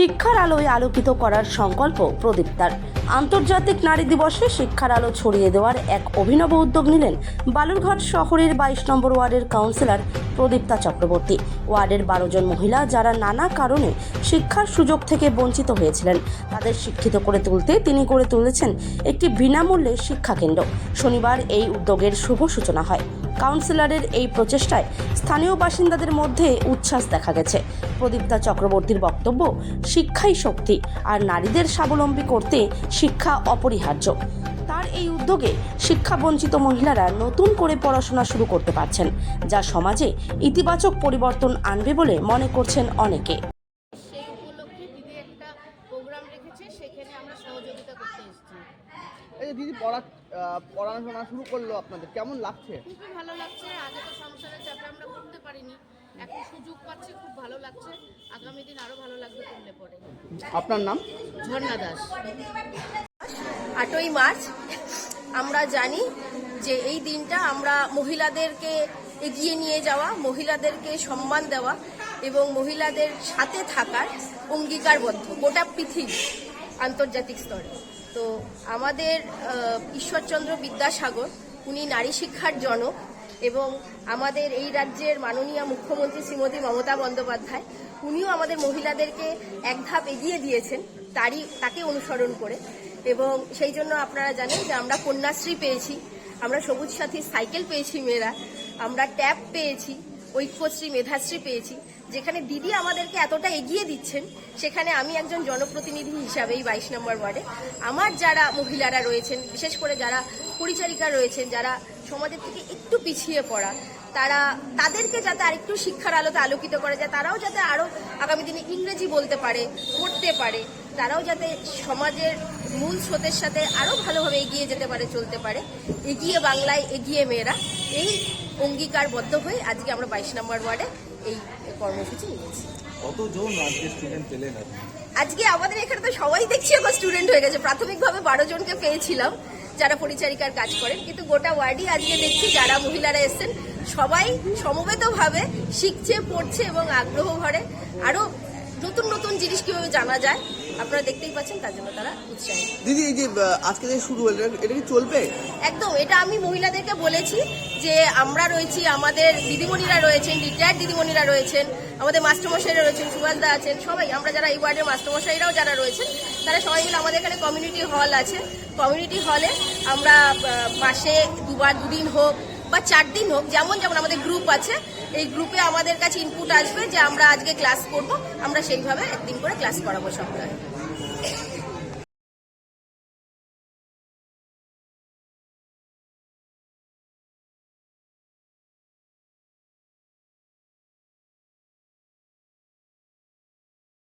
শিক্ষার আলোয় আলোকিত করার সংকল্প প্রদীপ্তার। আন্তর্জাতিক নারী দিবসে শিক্ষার আলো ছড়িয়ে দেওয়ার এক অভিনব উদ্যোগ নিলেন বালুরঘাট শহরের বাইশ নম্বর ওয়ার্ডের কাউন্সিলর প্রদীপ্তা চক্রবর্তী। ওয়ার্ডের বারো জন মহিলা যারা নানা কারণে শিক্ষার সুযোগ থেকে বঞ্চিত হয়েছিলেন, তাদের শিক্ষিত করে তুলতে তিনি গড়ে তুলেছেন একটি বিনামূল্যে শিক্ষাকেন্দ্র শনিবার এই উদ্যোগের শুভ সূচনা হয়। কাউন্সিলরের এই প্রচেষ্টায় স্থানীয় বাসিন্দাদের মধ্যে উচ্ছ্বাস দেখা গেছে। প্রদীপ্তা চক্রবর্তীর বক্তব্য, শিক্ষাই শক্তি, আর নারীদের স্বাবলম্বী করতে শিক্ষা অপরিহার্য। তার এই উদ্যোগে শিক্ষাবঞ্চিত মহিলারা নতুন করে পড়াশোনা শুরু করতে পারছেন, যা সমাজে ইতিবাচক পরিবর্তন আনবে বলে মনে করছেন অনেকে সেই উপলক্ষে দিদি একটা প্রোগ্রাম রেখেছে সেখানে আমরা সহযোগিতা করতে এসেছি যে দিদি পড়া পড়াশোনা শুরু করল আপনাদের। কেমন লাগছে? খুবই ভালো লাগছে। আগে তো সংসারের চাপে আমরা করতে পারিনি। এখন সুযোগ পাচ্ছি খুব ভালো লাগছে। আগামী দিন আরও ভালো লাগবে করলে পরে। আপনার নাম? ঝর্ণা দাস। আটই মার্চ আমরা জানি যে এই দিনটা আমরা মহিলাদেরকে এগিয়ে নিয়ে যাওয়া মহিলাদেরকে সম্মান দেওয়া এবং মহিলাদের সাথে থাকার অঙ্গীকারবদ্ধ গোটা পৃথিবী আন্তর্জাতিক স্তরে। তো আমাদের ঈশ্বরচন্দ্র বিদ্যাসাগর, উনি নারী শিক্ষার জনক এবং আমাদের এই রাজ্যের মাননীয় মুখ্যমন্ত্রী শ্রীমতী মমতা বন্দ্যোপাধ্যায়, উনিও আমাদের মহিলাদেরকে এক ধাপ এগিয়ে দিয়েছেন তারই, তাকে অনুসরণ করে। এবং সেই জন্য আপনারা জানেন যে আমরা কন্যাশ্রী পেয়েছি, আমরা সবুজ সাথী সাইকেল পেয়েছি মেয়েরা, আমরা ট্যাব পেয়েছি ঐক্যশ্রী, মেধাশ্রী পেয়েছি। যেখানে দিদি আমাদেরকে এতটা এগিয়ে দিচ্ছেন, সেখানে আমি একজন জনপ্রতিনিধি হিসাবে এই বাইশ নম্বর ওয়ার্ডে। আমার যারা মহিলারা রয়েছেন, বিশেষ করে যারা পরিচারিকা রয়েছেন, যারা সমাজের থেকে একটু পিছিয়ে পড়া, তারা তাদেরকে যাতে আরেকটু শিক্ষার আলোতে আলোকিত করা যায়, তারাও যাতে আরও আগামী দিনে ইংরেজি বলতে পারে, পড়তে পারে তারাও যাতে সমাজের মূল স্রোতের সাথে আরও ভালোভাবে এগিয়ে যেতে পারে চলতে পারে। এগিয়ে বাংলায় এগিয়ে মেয়েরা। এই অঙ্গীকারবদ্ধ হয়ে আজকে আমরা বাইশ নম্বর ওয়ার্ডে এই কর্মসূচি নিয়েছি। কতজন আজকে স্টুডেন্ট পেলেন আজকে আমাদের এখানে তো সবাই দেখছি এখন স্টুডেন্ট হয়ে গেছে। প্রাথমিকভাবে বারো জনকে পেয়েছিলাম যারা পরিচারিকার কাজ করেন। কিন্তু গোটা ওয়ার্ডই আজকে দেখছি যারা মহিলারা এসেছেন সবাই সমবেতভাবে শিখছে পড়ছে এবং আগ্রহ ভরে। আরও নতুন নতুন জিনিস কীভাবে জানা যায়? আপনারা দেখতেই পাচ্ছেন তার জন্য তারা উৎসাহী। দিদি এই যে আজকে যে শুরু হলো এটা- কি চলবে? একদম এটা আমি মহিলাদেরকে বলেছি যে আমরা রয়েছি আমাদের দিদিমণিরা রয়েছেন রিটায়ার্ড দিদিমণিরা রয়েছেন আমাদের মাস্টারমশাইরা রয়েছেন সুভাষদা আছেন সবাই আমরা যারা এই ওয়ার্ডের মাস্টারমশাইরাও যারা রয়েছেন তারা সবাই মিলে আমাদের এখানে কমিউনিটি হল আছে। কমিউনিটি হলে আমরা মাসে দুবার দুদিন হোক বা চার দিন হোক, যেমন যেমন আমাদের গ্রুপ আছে, এই গ্রুপে আমাদের কাছে ইনপুট আসবে যে আমরা আজকে ক্লাস করব, আমরা সেইভাবে একদিন করে ক্লাস করাবো সপ্তাহে